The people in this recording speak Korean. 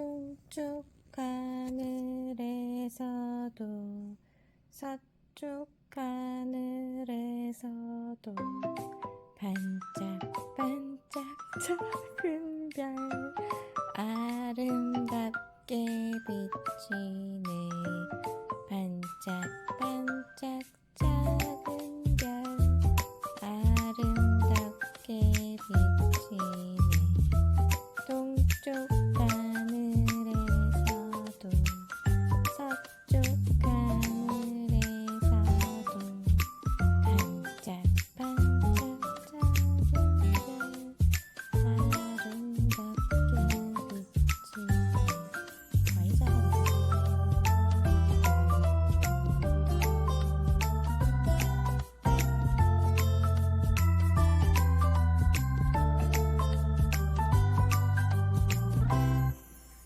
동쪽 하늘에서도 서쪽 하늘에서도 반짝반짝 작은 별 아름답게 비치네. 반짝반짝